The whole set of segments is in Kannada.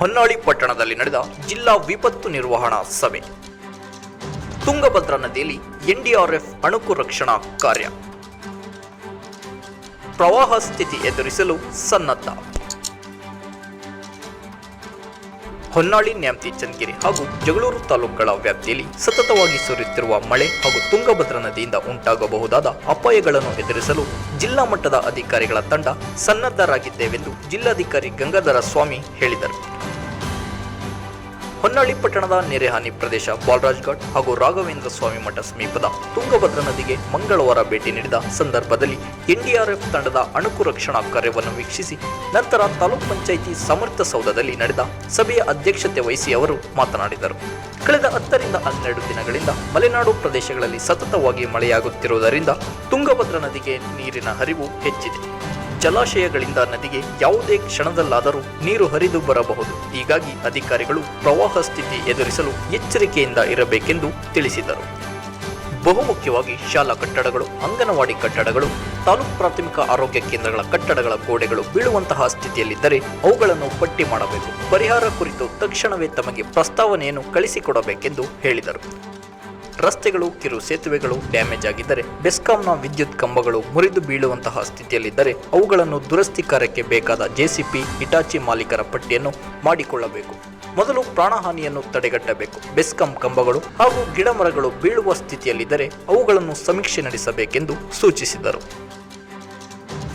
ಹೊನ್ನಾಳಿ ಪಟ್ಟಣದಲ್ಲಿ ನಡೆದ ಜಿಲ್ಲಾ ವಿಪತ್ತು ನಿರ್ವಹಣಾ ಸಭೆ. ತುಂಗಭದ್ರಾ ನದಿಯಲ್ಲಿ ಎನ್ಡಿಆರ್ಎಫ್ ಅಣುಕು ರಕ್ಷಣಾ ಕಾರ್ಯ. ಪ್ರವಾಹ ಸ್ಥಿತಿ ಎದುರಿಸಲು ಸನ್ನದ್ಧ. ಹೊನ್ನಾಳಿ ನ್ಯಾಮತಿ ಚಂದಗಿರಿ ಹಾಗೂ ಜಗಳೂರು ತಾಲೂಕುಗಳ ವ್ಯಾಪ್ತಿಯಲ್ಲಿ ಸತತವಾಗಿ ಸುರಿಯುತ್ತಿರುವ ಮಳೆ ಹಾಗೂ ತುಂಗಭದ್ರಾ ನದಿಯಿಂದ ಉಂಟಾಗಬಹುದಾದ ಅಪಾಯಗಳನ್ನು ಎದುರಿಸಲು ಜಿಲ್ಲಾ ಮಟ್ಟದ ಅಧಿಕಾರಿಗಳ ತಂಡ ಸನ್ನದ್ಧರಾಗಿದ್ದೇವೆಂದು ಜಿಲ್ಲಾಧಿಕಾರಿ ಗಂಗಾಧರ ಸ್ವಾಮಿ ಹೇಳಿದರು. ಹೊನ್ನಾಳಿ ಪಟ್ಟಣದ ನೆರೆಹಾನಿ ಪ್ರದೇಶ ಬಾಲರಾಜ್ ಘಾಟ್ ಹಾಗೂ ರಾಘವೇಂದ್ರ ಸ್ವಾಮಿ ಮಠ ಸಮೀಪದ ತುಂಗಭದ್ರಾ ನದಿಗೆ ಮಂಗಳವಾರ ಭೇಟಿ ನೀಡಿದ ಸಂದರ್ಭದಲ್ಲಿ ಎನ್ಡಿಆರ್ಎಫ್ ತಂಡದ ಅಣುಕು ರಕ್ಷಣಾ ಕಾರ್ಯವನ್ನು ವೀಕ್ಷಿಸಿ ನಂತರ ತಾಲೂಕ್ ಪಂಚಾಯಿತಿ ಸಮರ್ಥ ಸೌಧದಲ್ಲಿ ನಡೆದ ಸಭೆಯ ಅಧ್ಯಕ್ಷತೆ ವಹಿಸಿ ಅವರು ಮಾತನಾಡಿದರು. ಕಳೆದ ಹತ್ತರಿಂದ ಹನ್ನೆರಡು ದಿನಗಳಿಂದ ಮಲೆನಾಡು ಪ್ರದೇಶಗಳಲ್ಲಿ ಸತತವಾಗಿ ಮಳೆಯಾಗುತ್ತಿರುವುದರಿಂದ ತುಂಗಭದ್ರಾ ನದಿಗೆ ನೀರಿನ ಹರಿವು ಹೆಚ್ಚಿದೆ. ಜಲಾಶಯಗಳಿಂದ ನದಿಗೆ ಯಾವುದೇ ಕ್ಷಣದಲ್ಲಾದರೂ ನೀರು ಹರಿದು ಬರಬಹುದು. ಹೀಗಾಗಿ ಅಧಿಕಾರಿಗಳು ಪ್ರವಾಹ ಸ್ಥಿತಿ ಎದುರಿಸಲು ಎಚ್ಚರಿಕೆಯಿಂದ ಇರಬೇಕೆಂದು ತಿಳಿಸಿದರು. ಬಹುಮುಖ್ಯವಾಗಿ ಶಾಲಾ ಕಟ್ಟಡಗಳು, ಅಂಗನವಾಡಿ ಕಟ್ಟಡಗಳು, ತಾಲೂಕು ಪ್ರಾಥಮಿಕ ಆರೋಗ್ಯ ಕೇಂದ್ರಗಳ ಕಟ್ಟಡಗಳ ಗೋಡೆಗಳು ಬೀಳುವಂತಹ ಸ್ಥಿತಿಯಲ್ಲಿದ್ದರೆ ಅವುಗಳನ್ನು ಪಟ್ಟಿ ಮಾಡಬೇಕು. ಪರಿಹಾರ ಕುರಿತು ತಕ್ಷಣವೇ ತಮಗೆ ಪ್ರಸ್ತಾವನೆಯನ್ನು ಕಳಿಸಿಕೊಡಬೇಕೆಂದು ಹೇಳಿದರು. ರಸ್ತೆಗಳು, ಕಿರು ಸೇತುವೆಗಳು ಡ್ಯಾಮೇಜ್ ಆಗಿದ್ದರೆ, ಬೆಸ್ಕಾಂನ ವಿದ್ಯುತ್ ಕಂಬಗಳು ಮುರಿದು ಬೀಳುವಂತಹ ಸ್ಥಿತಿಯಲ್ಲಿದ್ದರೆ ಅವುಗಳನ್ನು ದುರಸ್ತಿ ಕಾರ್ಯಕ್ಕೆ ಬೇಕಾದ ಜೆಸಿಪಿ ಇಟಾಚಿ ಮಾಲೀಕರ ಪಟ್ಟಿಯನ್ನು ಮಾಡಿಕೊಳ್ಳಬೇಕು. ಮೊದಲು ಪ್ರಾಣಹಾನಿಯನ್ನು ತಡೆಗಟ್ಟಬೇಕು. ಬೆಸ್ಕಾಂ ಕಂಬಗಳು ಹಾಗೂ ಗಿಡಮರಗಳು ಬೀಳುವ ಸ್ಥಿತಿಯಲ್ಲಿದ್ದರೆ ಅವುಗಳನ್ನು ಸಮೀಕ್ಷೆ ನಡೆಸಬೇಕೆಂದು ಸೂಚಿಸಿದರು.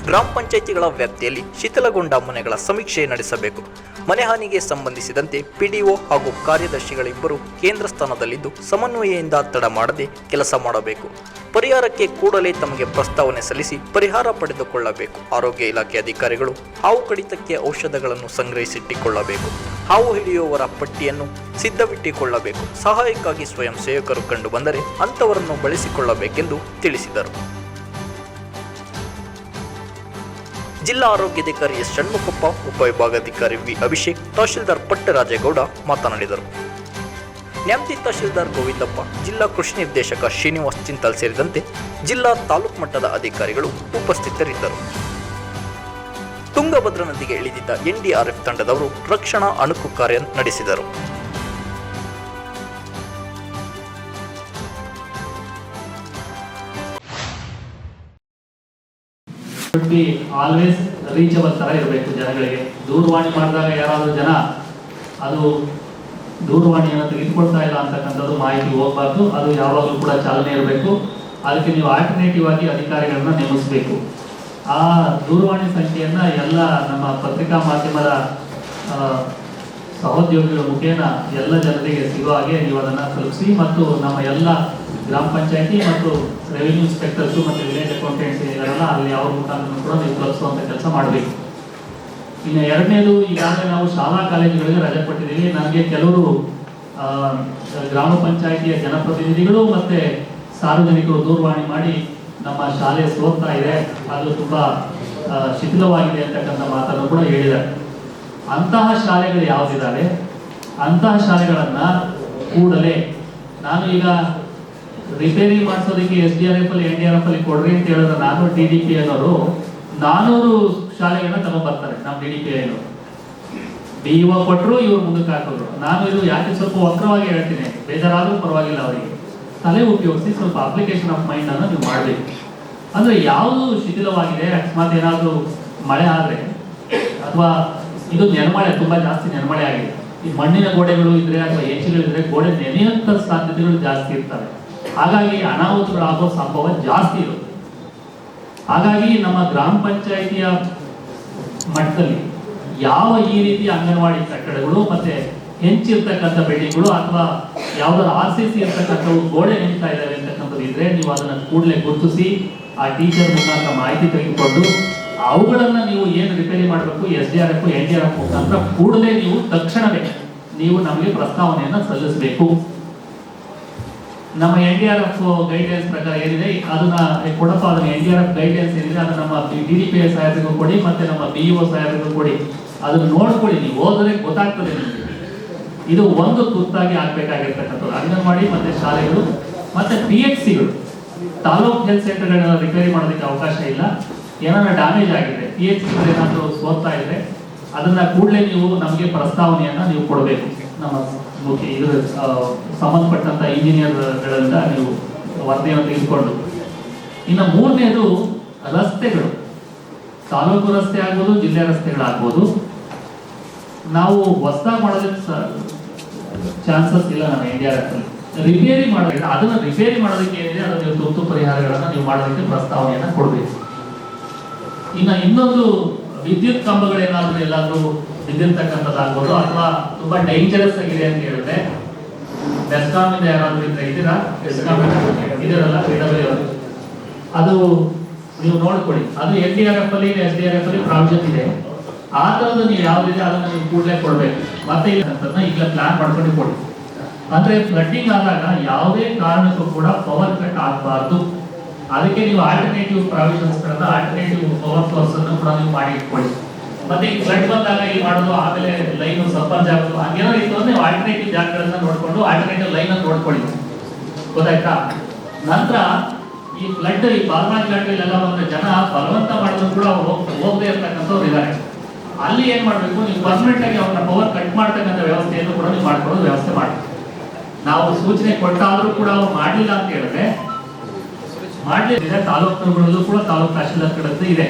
ಗ್ರಾಮ ಪಂಚಾಯಿತಿಗಳ ವ್ಯಾಪ್ತಿಯಲ್ಲಿ ಶಿಥಿಲಗೊಂಡ ಮನೆಗಳ ಸಮೀಕ್ಷೆ ನಡೆಸಬೇಕು. ಮನೆ ಹಾನಿಗೆ ಸಂಬಂಧಿಸಿದಂತೆ ಪಿಡಿಒ ಹಾಗೂ ಕಾರ್ಯದರ್ಶಿಗಳಿಬ್ಬರು ಕೇಂದ್ರ ಸ್ಥಾನದಲ್ಲಿದ್ದು ಸಮನ್ವಯದಿಂದ ತಡ ಮಾಡದೆ ಕೆಲಸ ಮಾಡಬೇಕು. ಪರಿಹಾರಕ್ಕೆ ಕೂಡಲೇ ತಮಗೆ ಪ್ರಸ್ತಾವನೆ ಸಲ್ಲಿಸಿ ಪರಿಹಾರ ಪಡೆದುಕೊಳ್ಳಬೇಕು. ಆರೋಗ್ಯ ಇಲಾಖೆ ಅಧಿಕಾರಿಗಳು ಹಾವು ಕಡಿತಕ್ಕೆ ಔಷಧಗಳನ್ನು ಸಂಗ್ರಹಿಸಿಟ್ಟುಕೊಳ್ಳಬೇಕು. ಹಾವು ಹಿಡಿಯುವವರ ಪಟ್ಟಿಯನ್ನು ಸಿದ್ಧವಿಟ್ಟುಕೊಳ್ಳಬೇಕು. ಸಹಾಯಕ್ಕಾಗಿ ಸ್ವಯಂ ಸೇವಕರು ಕಂಡು ಬಂದರೆ ಅಂಥವರನ್ನು ಬಳಸಿಕೊಳ್ಳಬೇಕೆಂದು ತಿಳಿಸಿದರು. ಜಿಲ್ಲಾ ಆರೋಗ್ಯಾಧಿಕಾರಿ ಎಸ್ ಷಣ್ಮುಖಪ್ಪ ಉಪವಿಭಾಗಾಧಿಕಾರಿ ವಿ ಅಭಿಷೇಕ್, ತಹಶೀಲ್ದಾರ್ ಪಟ್ಟರಾಜೇಗೌಡ ಮಾತನಾಡಿದರು. ನ್ಯಾಮತಿ ತಹಶೀಲ್ದಾರ್ ಗೋವಿಂದಪ್ಪ, ಜಿಲ್ಲಾ ಕೃಷಿ ನಿರ್ದೇಶಕ ಶ್ರೀನಿವಾಸ್ ಚಿಂತಲ್ ಸೇರಿದಂತೆ ಜಿಲ್ಲಾ ತಾಲೂಕು ಮಟ್ಟದ ಅಧಿಕಾರಿಗಳು ಉಪಸ್ಥಿತರಿದ್ದರು. ತುಂಗಭದ್ರಾ ನದಿಗೆ ಇಳಿದಿದ್ದ ಎನ್ಡಿಆರ್ಎಫ್ ತಂಡದವರು ರಕ್ಷಣಾ ಅಣುಕು ಕಾರ್ಯ ನಡೆಸಿದರು. ಶುಡ್ ಬಿ ಆಲ್ವೇಸ್ ರೀಚಬಲ್ ಥರ ಇರಬೇಕು ಜನಗಳಿಗೆ. ದೂರವಾಣಿ ಮಾಡಿದಾಗ ಯಾರಾದರೂ ಜನ ಅದು ದೂರವಾಣಿಯನ್ನು ತೆಗೆದುಕೊಳ್ತಾ ಇಲ್ಲ ಅಂತಕ್ಕಂಥದ್ದು ಮಾಹಿತಿ ಹೋಗಬಾರ್ದು. ಅದು ಯಾವಾಗಲೂ ಕೂಡ ಚಾಲನೆ ಇರಬೇಕು. ಅದಕ್ಕೆ ನೀವು ಆಲ್ಟರ್ನೇಟಿವ್ ಆಗಿ ಅಧಿಕಾರಿಗಳನ್ನ ನೇಮಿಸಬೇಕು. ಆ ದೂರವಾಣಿ ಸಂಖ್ಯೆಯನ್ನು ಎಲ್ಲ ನಮ್ಮ ಪತ್ರಿಕಾ ಮಾಧ್ಯಮದ ಸಹೋದ್ಯೋಗಿಗಳ ಮುಖೇನ ಎಲ್ಲ ಜನರಿಗೆ ಸಿಗುವ ಹಾಗೆ ನೀವು ಅದನ್ನು ತಲುಪಿಸಿ ಮತ್ತು ನಮ್ಮ ಎಲ್ಲ ಗ್ರಾಮ ಪಂಚಾಯತಿ ಮತ್ತು ರೆವಿನ್ಯೂ ಇನ್ಸ್ಪೆಕ್ಟರ್ಸು ಮತ್ತು ವಿಲೇಜ್ ಅಕೌಂಟೆಂಟ್ಸ್ ಏನಿದಾರಲ್ಲ ಅಲ್ಲಿ ಅವ್ರ ಮುಖಾಂತರ ಕೂಡ ನೀವು ತಲುಪಿಸುವಂಥ ಕೆಲಸ ಮಾಡಬೇಕು. ಇನ್ನು ಎರಡನೇದು ಈಗಾಗಲೇ ನಾವು ಶಾಲಾ ಕಾಲೇಜುಗಳಿಗೆ ರಜೆ ಕೊಟ್ಟಿದ್ದೀವಿ. ನನಗೆ ಕೆಲವರು ಗ್ರಾಮ ಪಂಚಾಯಿತಿಯ ಜನಪ್ರತಿನಿಧಿಗಳು ಮತ್ತು ಸಾರ್ವಜನಿಕರು ದೂರವಾಣಿ ಮಾಡಿ ನಮ್ಮ ಶಾಲೆ ಸೋರ್ತಾ ಇದೆ. ಅದು ತುಂಬ ಶಿಥಿಲವಾಗಿದೆ ಅಂತಕ್ಕಂಥ ಮಾತನ್ನು ಕೂಡ ಹೇಳಿದ್ದಾರೆ. ಅಂತಹ ಶಾಲೆಗಳು ಯಾವುದಿದ್ದಾವೆ ಅಂತಹ ಶಾಲೆಗಳನ್ನು ಕೂಡಲೇ ನಾನು ಈಗ ರಿಪೇರಿ ಮಾಡಿಸೋದಕ್ಕೆ ಎಸ್ ಡಿ ಆರ್ ಎಫ್ ಅಲ್ಲಿ ಎನ್ ಡಿ ಆರ್ ಎಫ್ ಅಲ್ಲಿ ಕೊಡ್ರಿ ಅಂತ ಹೇಳಿದ್ರೆ ನಾನು ಡಿ ಡಿ ಪಿ ಅನ್ನೋರು ನಾನೂರು ಶಾಲೆಗಳನ್ನ ತಗೊಂಡ್ಬರ್ತಾರೆ ನಮ್ಮ ಡಿ ಡಿ ಪಿ ಐನವರು ಡಿ ಕೊಟ್ಟರು ಇವ್ರು ಮುಂದಕ್ಕೆ ಹಾಕಿದ್ರು ನಾನು ಇದು ಯಾಕೆ ಸ್ವಲ್ಪ ವಕ್ರವಾಗಿ ಹೇಳ್ತೀನಿ. ಬೇಜಾರಾದ್ರೂ ಪರವಾಗಿಲ್ಲ ಅವರಿಗೆ. ತಲೆ ಉಪಯೋಗಿಸಿ ಸ್ವಲ್ಪ ಅಪ್ಲಿಕೇಶನ್ ಆಫ್ ಮೈಂಡ್ ಅನ್ನು ನೀವು ಮಾಡಬೇಕು. ಅಂದ್ರೆ ಯಾವುದು ಶಿಥಿಲವಾಗಿದೆ, ಅಕಸ್ಮಾತ್ ಏನಾದರೂ ಮಳೆ ಆದರೆ, ಅಥವಾ ಇದು ನೆನಮಳೆ ತುಂಬಾ ಜಾಸ್ತಿ ನೆನಮಳೆ ಆಗಿದೆ. ಈ ಮಣ್ಣಿನ ಗೋಡೆಗಳು ಇದ್ರೆ, ಅಥವಾ ಹೆಚ್ಚುಗಳಿದ್ರೆ ಗೋಡೆ ನೆನೆಯುವಂತ ಸಾಧ್ಯತೆಗಳು ಜಾಸ್ತಿ ಇರ್ತವೆ. ಹಾಗಾಗಿ ಅನಾಹುತಗಳಾಗೋ ಸಂಭವ ಜಾಸ್ತಿ ಇರುತ್ತೆ. ಹಾಗಾಗಿ ನಮ್ಮ ಗ್ರಾಮ ಪಂಚಾಯಿತಿಯ ಮಟ್ಟದಲ್ಲಿ ಯಾವ ಈ ರೀತಿ ಅಂಗನವಾಡಿ ಕಟ್ಟಡಗಳು ಮತ್ತೆ ಹೆಂಚಿರ್ತಕ್ಕಂಥ ಬೆಳ್ಳಿಗಳು ಅಥವಾ ಯಾವ್ದಾದ್ರು ಆರ್ ಸಿ ಸಿ ಇರ್ತಕ್ಕಂಥವು ಗೋಡೆ ನಿಲ್ತಾ ಇದ್ದಾವೆ ಅಂತಕ್ಕಂಥದ್ದು ಇದ್ರೆ ನೀವು ಅದನ್ನ ಕೂಡಲೇ ಗುರುತಿಸಿ ಆ ಟೀಚರ್ ಮುಖಾಂತರ ಮಾಹಿತಿ ತೆಗೆದುಕೊಂಡು ಅವುಗಳನ್ನು ನೀವು ಏನು ರಿಪೇರಿ ಮಾಡಬೇಕು S D R F N D R F ಮುಖಾಂತರ ಕೂಡಲೇ ನೀವು ತಕ್ಷಣವೇ ನೀವು ನಮಗೆ ಪ್ರಸ್ತಾವನೆಯನ್ನ ಸಲ್ಲಿಸಬೇಕು. ನಮ್ಮ N D R F guidelines ಪ್ರಕಾರ ಏನಿದೆ, ಅದನ್ನ ಕೊಡಪ್ಪ, ಅದನ್ನ N D R F guidelines ಏನಿದೆ, ಅದನ್ನ ನಮ್ಮ ಡಿ ಡಿ ಪಿ ಎಸ್ ಸಾಹೇಬರಿಗೂ ಕೊಡಿ, ಮತ್ತೆ ನಮ್ಮ ಬಿ ಒ ಸಾಹೇಬರಿಗೂ ಕೊಡಿ. ಅದನ್ನ ನೋಡ್ಕೊಳ್ಳಿ, ನೀವು ಓದಿದ್ರೆ ಗೊತ್ತಾಗ್ತದೆ ನಿಮಗೆ. ಇದು ಒಂದು ತುರ್ತಾಗಿ ಆಗ್ಬೇಕಾಗಿರ್ತಕ್ಕಂಥದ್ದು. ಅಂಗನವಾಡಿ ಮತ್ತೆ ಶಾಲೆಗಳು, ಮತ್ತೆ ಪಿ ಎಚ್ ಸಿಗಳು ತಾಲೂಕ್ ಹೆಲ್ತ್ ಸೆಂಟರ್ಗಳನ್ನ ರಿಪೇರಿ ಮಾಡೋದಕ್ಕೆ ಅವಕಾಶ ಇಲ್ಲ. ಏನಾರ ಡ್ಯಾಮೇಜ್ ಆಗಿದೆ ಪಿ ಎಚ್ ಸಿ ಏನಾದರೂ ಸೋತಾ ಇದೆ ಅದನ್ನ ಕೂಡಲೇ ನೀವು ನಮಗೆ ಪ್ರಸ್ತಾವನೆಯನ್ನ ನೀವು ಕೊಡಬೇಕು. ನಮ್ಮ ಮುಖ್ಯ ಇದು ಸಂಬಂಧಪಟ್ಟಂಥ ಇಂಜಿನಿಯರ್ಗಳಿಂದ ನೀವು ವರದಿಯನ್ನು ತೆಗೆದುಕೊಂಡು ಇನ್ನು ಮೂರನೇದು ರಸ್ತೆಗಳು. ತಾಲೂಕು ರಸ್ತೆ ಆಗ್ಬೋದು, ಜಿಲ್ಲೆ ರಸ್ತೆಗಳಾಗ್ಬೋದು. ನಾವು ಹೊಸದಾಗಿ ಮಾಡೋದಕ್ಕೆ ಚಾನ್ಸಸ್ ಇಲ್ಲ ನಮ್ಮ ಇಂಡಿಯಾ ರಿಪೇರಿ ಮಾಡೋದಿಲ್ಲ ಅದನ್ನು ರಿಪೇರಿ ಮಾಡೋದಕ್ಕೆ ಏನಿದೆ, ಅದನ್ನ ನೀವು ತುರ್ತು ಪರಿಹಾರಗಳನ್ನು ನೀವು ಮಾಡೋದಕ್ಕೆ ಪ್ರಸ್ತಾವನೆಯನ್ನು ಕೊಡಬೇಕು. ಇನ್ನು ಇನ್ನೊಂದು ವಿದ್ಯುತ್ ಕಂಬಗಳೇನಾದರೂ ಎಲ್ಲಾದ್ರೂ ಬಿದ್ದಿರ್ತಕ್ಕಂಥದ್ದಾಗ್ಬೋದು ಅಥವಾ ತುಂಬಾ ಡೇಂಜರಸ್ ಆಗಿದೆ ಅಂತ ಹೇಳಿದ್ರೆ ಬೆಸ್ಕಾಮ್ ಇಂದ ಯಾರಾದ್ರೂ ಇದ್ರೆ ಇದ್ದೀರಾ? ಇದಿರಲ್ಲ ಅದು ನೀವು ನೋಡ್ಕೊಳ್ಳಿ. ಅದು ಎನ್ ಡಿ ಆರ್ ಎಫ್ ಅಲ್ಲಿ ಎಸ್ ಡಿ ಆರ್ ಎಫ್ ಅಲ್ಲಿ ಪ್ರಾಬ್ಲಮ್ ಇದೆ. ಆ ಥರದ್ದು ನೀವು ಯಾವ್ದಿದೆ ಅದನ್ನು ನೀವು ಕೂಡಲೇ ಕೊಡ್ಬೇಕು. ಮತ್ತೆ ಇಲ್ಲ ಈಗ ಪ್ಲಾನ್ ಮಾಡ್ಕೊಂಡು ಕೊಡಿ. ಅಂದ್ರೆ ಫ್ಲಡ್ಡಿಂಗ್ ಆದಾಗ ಯಾವುದೇ ಕಾರಣಕ್ಕೂ ಕೂಡ ಪವರ್ ಕಟ್ ಆಗಬಾರ್ದು. ಅದಕ್ಕೆ ನೀವು alternative provisions alternative power source ಅನ್ನು ಕೂಡ ನೀವು ಮಾಡಿ ಇಟ್ಕೊಳ್ಳಿ. ಮತ್ತೆ ಈ ಫ್ಲಡ್ ಬಂದಾಗ ಈ ಮಾಡೋದು, ಆಮೇಲೆ ಲೈನ್ ಸಂಪರ್ಕ ಆಗೋದು, ಹಂಗೇನೋ ಇತ್ತು ಅಂದ್ರೆ ನೀವು ಆಲ್ಟರ್ನೇಟಿವ್ ಜಾಗಗಳನ್ನ ನೋಡ್ಕೊಂಡು ಆಲ್ಟರ್ನೇಟಿವ್ ಲೈನ್ ಅನ್ನು ನೋಡ್ಕೊಳ್ಳಿ. ಗೊತ್ತಾಯ್ತಾ? ನಂತರ ಈ ಫ್ಲಡ್ ಈ ಬಾಲ್ಮಾಡಿ ಘಾಟಲ್ಲೆಲ್ಲ ಬಂದ ಜನ ಬಲವಂತ ಮಾಡಿದ್ರು ಕೂಡ ಹೋಗದೆ ಇರ್ತಕ್ಕಂಥವ್ರು ಇದ್ದಾರೆ ಅಲ್ಲಿ ಏನ್ ಮಾಡ್ಬೇಕು? ನೀವು ಪರ್ಮನೆಂಟ್ ಆಗಿ ಅವ್ರನ್ನ ಪವರ್ ಕಟ್ ಮಾಡ್ತಕ್ಕಂಥ ವ್ಯವಸ್ಥೆಯನ್ನು ಕೂಡ ನೀವು ಮಾಡ್ಕೊಳ್ಳೋದು ವ್ಯವಸ್ಥೆ ಮಾಡಿ. ನಾವು ಸೂಚನೆ ಕೊಟ್ಟಾದ್ರೂ ಕೂಡ ಅವ್ರು ಮಾಡಲಿಲ್ಲ ಅಂತ ಹೇಳಿದ್ರೆ, ಮಾಡಲಿಲ್ಲ. ತಾಲೂಕುಗಳಲ್ಲೂ ಕೂಡ ತಾಲೂಕು ತಹಶೀಲ್ದಾರ್ ಕಡೆ ಇದೆ.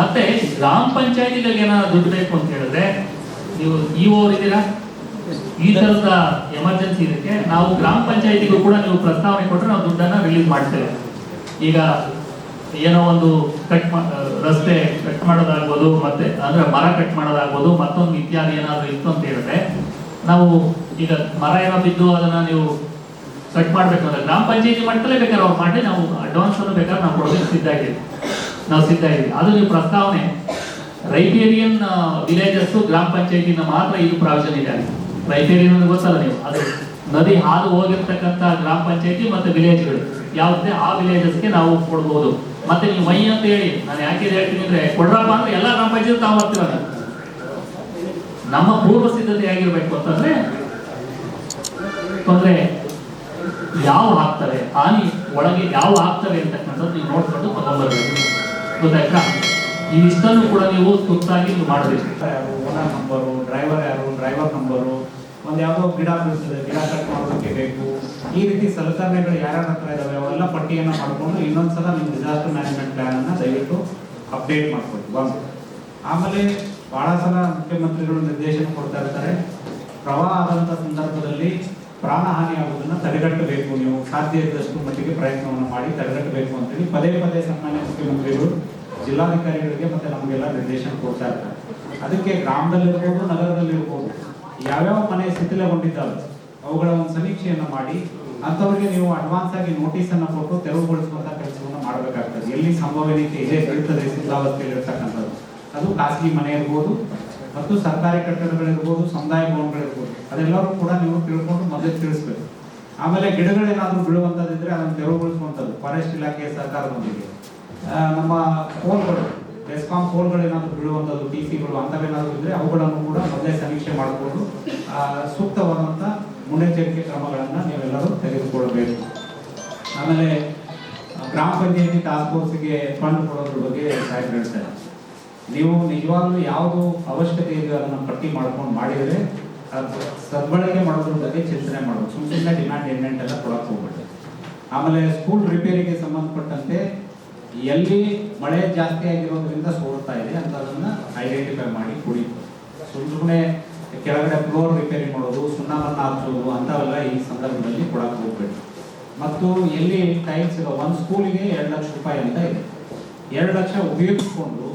ಮತ್ತೆ ಗ್ರಾಮ ಪಂಚಾಯತಿಗಳಿಗೆ ಏನಾದ್ರು ದುಡ್ಡು ಬೇಕು ಅಂತ ಹೇಳಿದ್ರೆ, ನೀವು ಇ ಇದ್ದೀರಾ ಈ ತರದ ಎಮರ್ಜೆನ್ಸಿ ಇದಕ್ಕೆ ನಾವು ಗ್ರಾಮ ಪಂಚಾಯತಿಗೂ ಕೂಡ ನೀವು ಪ್ರಸ್ತಾವನೆ ಕೊಟ್ಟರೆ ನಾವು ದುಡ್ಡನ್ನ ರಿಲೀಸ್ ಮಾಡ್ತೇವೆ. ಈಗ ಏನೋ ಒಂದು ಕಟ್ ರಸ್ತೆ ಕಟ್ ಮಾಡೋದಾಗ್ಬೋದು, ಮತ್ತೆ ಅಂದ್ರೆ ಮರ ಕಟ್ ಮಾಡೋದಾಗ್ಬೋದು, ಮತ್ತೊಂದು ಇತ್ಯಾದಿ ಏನಾದರೂ ಇತ್ತು ಅಂತ ಹೇಳಿದ್ರೆ, ನಾವು ಈಗ ಮರ ಏನೋ ಬಿದ್ದು ಅದನ್ನ ನೀವು ಕಟ್ ಮಾಡ್ಬೇಕು ಅಂದ್ರೆ ಗ್ರಾಮ ಪಂಚಾಯತಿ ಮಟ್ಟಲೇ ಬೇಕಾದ್ರೆ ಅವ್ರು ಮಾಡಿ ನಾವು ಅಡ್ವಾನ್ಸ್ ಅನ್ನು ಬೇಕಾದ್ರೆ ನಾವು ಕೊಡೋದಕ್ಕೆ ಸಿದ್ಧ ನಾವು ಸಿದ್ಧ ಇದ್ದೀವಿ ಅದು ನೀವು ಪ್ರಸ್ತಾವನೆ ರೈಟೇರಿಯನ್ ವಿಲೇಜಸ್ ಗ್ರಾಮ ಪಂಚಾಯತಿನ ಮಾತ್ರ ಇದು ಪ್ರಾವಿಷನ್ ಇದೆ. ರೈಟೇರಿಯನ್ ಅಂದ್ರೆ ಗೊತ್ತಲ್ಲ ನೀವು. ಅದು ನದಿ ಹಾದು ಹೋಗಿರ್ತಕ್ಕಂಥ ಗ್ರಾಮ ಪಂಚಾಯತಿ ಮತ್ತೆ ವಿಲೇಜ್ಗಳು ಯಾವುದೇ ಆ ವಿಲೇಜಸ್ಗೆ ನಾವು ಕೊಡ್ಬೋದು. ಮತ್ತೆ ನೀವು ಮೈ ಅಂತ ಹೇಳಿ, ನಾನು ಯಾಕೆ ಹೇಳ್ತೀನಿ ಅಂದ್ರೆ, ಕೊಡ್ರಪ್ಪ ಅಂದ್ರೆ ಎಲ್ಲ ಗ್ರಾಮ ಪಂಚಾಯತ್ ತಾವು ನಮ್ಮ ಪೂರ್ವ ಸಿದ್ಧತೆ ಆಗಿರ್ಬೇಕು ಅಂತಂದ್ರೆ ತೊಂದರೆ ಯಾವ ಆಗ್ತವೆ ಹಾನಿ ಒಳಗೆ ಯಾವ ಆಗ್ತವೆ ಅಂತಕ್ಕಂಥದ್ದು ನೀವು ನೋಡ್ಕೊಂಡು ತಗೊಂಡ್ಬರ್ಬೇಕು ಗೊತ್ತಾಯ್ತಾ? ಇವಿಷ್ಟನ್ನು ಕೂಡ ನೀವು ತುರ್ತಾಗಿ ಮಾಡಬೇಕು. ಯಾರು ಓನರ್ ನಂಬರು, ಡ್ರೈವರ್ ಯಾರು, ಡ್ರೈವರ್ ನಂಬರು, ಒಂದು ಯಾವುದೋ ಗಿಡ ಬೀಳ್ತದೆ ಗಿಡ ಕಟ್ ಮಾಡೋದಕ್ಕೆ ಬೇಕು. ಈ ರೀತಿ ಸಲಕರಣೆಗಳು ಯಾರ್ಯಾರ ಹತ್ರ ಇದಾವೆ, ಅವೆಲ್ಲ ಪಟ್ಟಿಯನ್ನು ಮಾಡಿಕೊಂಡು ಇನ್ನೊಂದ್ಸಲ ನಿಮ್ಮ ಡಿಸಾಸ್ಟರ್ ಮ್ಯಾನೇಜ್ಮೆಂಟ್ ಪ್ಲಾನ್ ಅನ್ನ ದಯವಿಟ್ಟು ಅಪ್ಡೇಟ್ ಮಾಡ್ಕೊಳ್ಳಿ ಒಂದು ಆಮೇಲೆ ಬಹಳ ಸಲ ಮುಖ್ಯಮಂತ್ರಿಗಳು ನಿರ್ದೇಶನ ಕೊಡ್ತಾ ಇರ್ತಾರೆ. ಪ್ರವಾಹ ಆದಂಥ ಸಂದರ್ಭದಲ್ಲಿ ಪ್ರಾಣಹಾನಿ ಆಗುವುದನ್ನು ತಡೆಗಟ್ಟಬೇಕು. ನೀವು ಸಾಧ್ಯ ಇದ್ದಷ್ಟು ಮಟ್ಟಿಗೆ ಪ್ರಯತ್ನವನ್ನು ಮಾಡಿ ತಡೆಗಟ್ಟಬೇಕು ಅಂತೇಳಿ ಪದೇ ಪದೇ ಸನ್ಮಾನ್ಯ ಮುಖ್ಯಮಂತ್ರಿಗಳು, ಜಿಲ್ಲಾಧಿಕಾರಿಗಳಿಗೆ ಮತ್ತೆ ನಮಗೆಲ್ಲ ನಿರ್ದೇಶನ ಕೊಡ್ತಾ ಇರ್ತಾರೆ ಅದಕ್ಕೆ ಗ್ರಾಮದಲ್ಲಿರ್ಬೋದು, ನಗರದಲ್ಲಿರ್ಬೋದು, ಯಾವ್ಯಾವ ಮನೆ ಶಿಥಿಲಗೊಂಡಿದ್ದಾವೆ ಅವುಗಳ ಒಂದು ಸಮೀಕ್ಷೆಯನ್ನು ಮಾಡಿ, ಅಂಥವ್ರಿಗೆ ನೀವು ಅಡ್ವಾನ್ಸ್ ಆಗಿ ನೋಟಿಸ್ ಅನ್ನು ಕೊಟ್ಟು ತೆರವುಗೊಳಿಸುವಂತ ಕೆಲಸವನ್ನು ಮಾಡಬೇಕಾಗ್ತದೆ. ಎಲ್ಲಿ ಸಂಭವನೀಯತೆ ಇದೆ, ಬೀಳ್ತದೆ ಶಿಥಿಲಾವಸ್ಥೆಯಲ್ಲಿ ಇರ್ತಕ್ಕಂಥದ್ದು ಅದು ಖಾಸಗಿ ಮನೆ ಇರ್ಬೋದು ಮತ್ತು ಸರ್ಕಾರಿ ಕಟ್ಟಡಗಳಿರ್ಬೋದು, ಸಮುದಾಯ ಭವನಗಳಿರ್ಬೋದು ಅದೆಲ್ಲರೂ ಕೂಡ ನೀವು ತಿಳ್ಕೊಂಡು ಮೊದಲೇ ತಿಳಿಸ್ಬೇಕು. ಆಮೇಲೆ ಗಿಡಗಳೇನಾದರೂ ಬೀಳುವಂಥದ್ದಿದ್ರೆ ಅದನ್ನು ತೆರವುಗೊಳಿಸುವಂಥದ್ದು, ಫಾರೆಸ್ಟ್ ಇಲಾಖೆ ಸರ್ಕಾರದೊಂದಿಗೆ. ನಮ್ಮ ಫೋನ್ಗಳು ಡೆಸ್ಕಾಮ್ ಫೋನ್ಗಳೇನಾದರೂ ಬೀಳುವಂಥದ್ದು, ಟಿ ಸಿಗಳು, ಅಂಥವೇನಾದರೂ ಇದ್ರೆ ಅವುಗಳನ್ನು ಕೂಡ ಮೊದಲೇ ಸಮೀಕ್ಷೆ ಮಾಡಿಕೊಂಡು ಸೂಕ್ತವಾದಂಥ ಮುನ್ನೆಚ್ಚರಿಕೆ ಕ್ರಮಗಳನ್ನು ನೀವೆಲ್ಲರೂ ತೆಗೆದುಕೊಳ್ಳಬೇಕು. ಆಮೇಲೆ ಗ್ರಾಮ ಪಂಚಾಯತಿ ಟಾಸ್ಕ್ ಫೋರ್ಸ್ಗೆ ಫಂಡ್ ಕೊಡೋದ್ರ ಬಗ್ಗೆ ಸಾಹೇಬ್ ಹೇಳ್ತಾರೆ. ನೀವು ನಿಜವಾಗ್ಲೂ ಯಾವುದು ಅವಶ್ಯಕತೆ ಇದೆಯೋ ಅದನ್ನ ಪಟ್ಟಿ ಮಾಡ್ಕೊಂಡು ಮಾಡಿದರೆ ಅದು ಸದ್ಬಳಕೆ ಮಾಡೋದ್ರ ಬಗ್ಗೆ ಚಿಂತನೆ ಮಾಡೋದು. ಸುಮ್ಮನೆ ಸುಮ್ಮನೆ ಡಿಮ್ಯಾಂಡ್ ಎಂಡೆಂಟ್ ಎಲ್ಲ ಕೊಡಕ್ಕೆ ಹೋಗ್ಬಿಟ್ಟು ಆಮೇಲೆ ಸ್ಕೂಲ್ ರಿಪೇರಿಗೆ ಸಂಬಂಧಪಟ್ಟಂತೆ ಎಲ್ಲಿ ಮಳೆ ಜಾಸ್ತಿ ಆಗಿರೋದ್ರಿಂದ ಸೋರ್ತಾ ಇದೆ ಅಂತ ಅದನ್ನ ಐಡೆಂಟಿಫೈ ಮಾಡಿ ಕೊಡಿ ಸುಮ್ಮನೆ ಸುಮ್ಮನೆ ಕೆಳಗಡೆ ಫ್ಲೋರ್ ರಿಪೇರಿ ಮಾಡೋದು ಸುಣ್ಣವನ್ನು ಹಾಕ್ಸೋದು ಅಂಥವೆಲ್ಲ ಈ ಸಂದರ್ಭದಲ್ಲಿ ಕೊಡಕ್ಕೆ ಹೋಗ್ಬೇಡಿ ಮತ್ತು ಎಲ್ಲಿ ಟೈಲ್ಸ್ ಒಂದು ಸ್ಕೂಲಿಗೆ ಎರಡು ಲಕ್ಷ ರೂಪಾಯಿ ಅಂತ ಇದೆ. ಎರಡು ಲಕ್ಷ ಉಪಯೋಗಿಸ್ಕೊಂಡು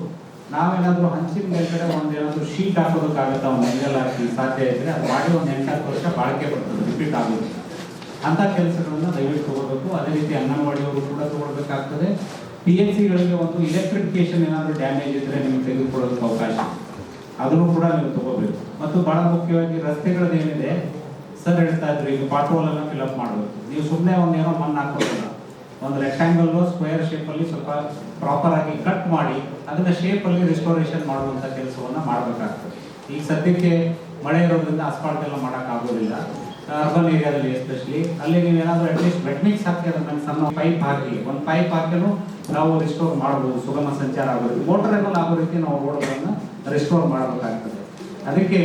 ನಾವೇನಾದ್ರೂ ಹಂಚಿನ ಮೇಲ್ಗಡೆ ಒಂದೇನಾದ್ರೂ ಶೀಟ್ ಹಾಕೋದಕ್ಕಾಗುತ್ತೆ, ಒಂದು ಎಂಗಲ್ ಹಾಕಿ ಸಾಧ್ಯ ಇದ್ರೆ ಅದು ಮಾಡಿ ಒಂದು ಎಂಟತ್ತು ವರ್ಷ ಬಾಳಿಕೆ ಬರ್ತದೆ ರಿಪೀಟ್ ಆಗುತ್ತೆ. ಅಂತ ಕೆಲಸಗಳನ್ನ ದಯವಿಟ್ಟು ತಗೋಬೇಕು. ಅದೇ ರೀತಿ ಅಂಗನವಾಡಿಯವರು ಕೂಡ ತಗೊಳ್ಬೇಕಾಗ್ತದೆ. ಪಿ ಎಚ್ ಸಿಗಳಿಗೆ ಒಂದು ಎಲೆಕ್ಟ್ರಿಫಿಕೇಶನ್ ಏನಾದರೂ ಡ್ಯಾಮೇಜ್ ಇದ್ರೆ ನಿಮಗೆ ತೆಗೆದುಕೊಳ್ಳೋದಕ್ಕೆ ಅವಕಾಶ. ಅದನ್ನು ಕೂಡ ನೀವು ತಗೋಬೇಕು. ಮತ್ತು ಬಹಳ ಮುಖ್ಯವಾಗಿ ರಸ್ತೆಗಳದ್ದು ಏನಿದೆ ಸರ್ ಹೇಳ್ತಾ ಇದ್ರು, ಈಗ ಪಾಟ್ರೋಲ್ ಅನ್ನು ಫಿಲಪ್ ಮಾಡಬೇಕು ನೀವು ಸುಮ್ಮನೆ ಒಂದೇನೋ ಮಣ್ಣು ಹಾಕೋದಿಲ್ಲ ಒಂದು ರೆಕ್ಟಾಂಗಲ್ ಸ್ಕ್ವೇರ್ ಶೇಪ್ ಅಲ್ಲಿ ಸ್ವಲ್ಪ ಪ್ರಾಪರ್ ಆಗಿ ಕಟ್ ಮಾಡಿ, ಅದನ್ನ ಶೇಪ್ ಅಲ್ಲಿ ರಿಸ್ಟೋರೇಷನ್ ಮಾಡುವಂತ ಕೆಲಸವನ್ನ ಮಾಡಬೇಕಾಗ್ತದೆ. ಈಗ ಸದ್ಯಕ್ಕೆ ಮಳೆ ಇರೋದ್ರಿಂದ ಅಸ್ಫಾಲ್ಟ್ ಎಲ್ಲ ಮಾಡಕ್ ಆಗೋದಿಲ್ಲ. ಅರ್ಬನ್ ಏರಿಯಾದಲ್ಲಿ ಎಸ್ಪೆಷಲಿ ಅಲ್ಲಿ ನೀವು ಏನಾದರೂ ಅಟ್ಲೀಸ್ಟ್ ಮೆಟ್ನಿಕ್ಸ್ ಹಾಕಿ ಅದನ್ನ ಸಣ್ಣ ಪೈಪ್ ಹಾಕಿ, ಒಂದು ಪೈಪ್ ಹಾಕಿನೂ ನಾವು ರಿಸ್ಟೋರ್ ಮಾಡಬಹುದು. ಸುಗಮ ಸಂಚಾರ ಆಗೋದು ಮೋಟರ್ ಆಗೋ ರೀತಿ ನಾವು ರೋಡ್ಗಳನ್ನು ರೆಸ್ಟೋರ್ ಮಾಡಬೇಕಾಗ್ತದೆ. ಅದಕ್ಕೆ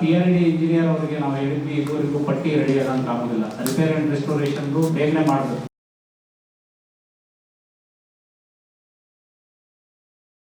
ಪಿ ಆರ್ ಡಿ ಇಂಜಿನಿಯರ್ ಅವರಿಗೆ ನಾವು ಹೇಳಿದ್ವಿ, ಇದುವರೆಗೂ ಪಟ್ಟಿ ರೆಡಿ ಆಗೋಂಗೆ ಆಗೋದಿಲ್ಲ. ರಿಪೇರ್ ಆ್ಯಂಡ್ ರಿಸ್ಟೋರೇಷನ್ಗೂ ಬೇಗನೆ ಮಾಡಬೇಕು.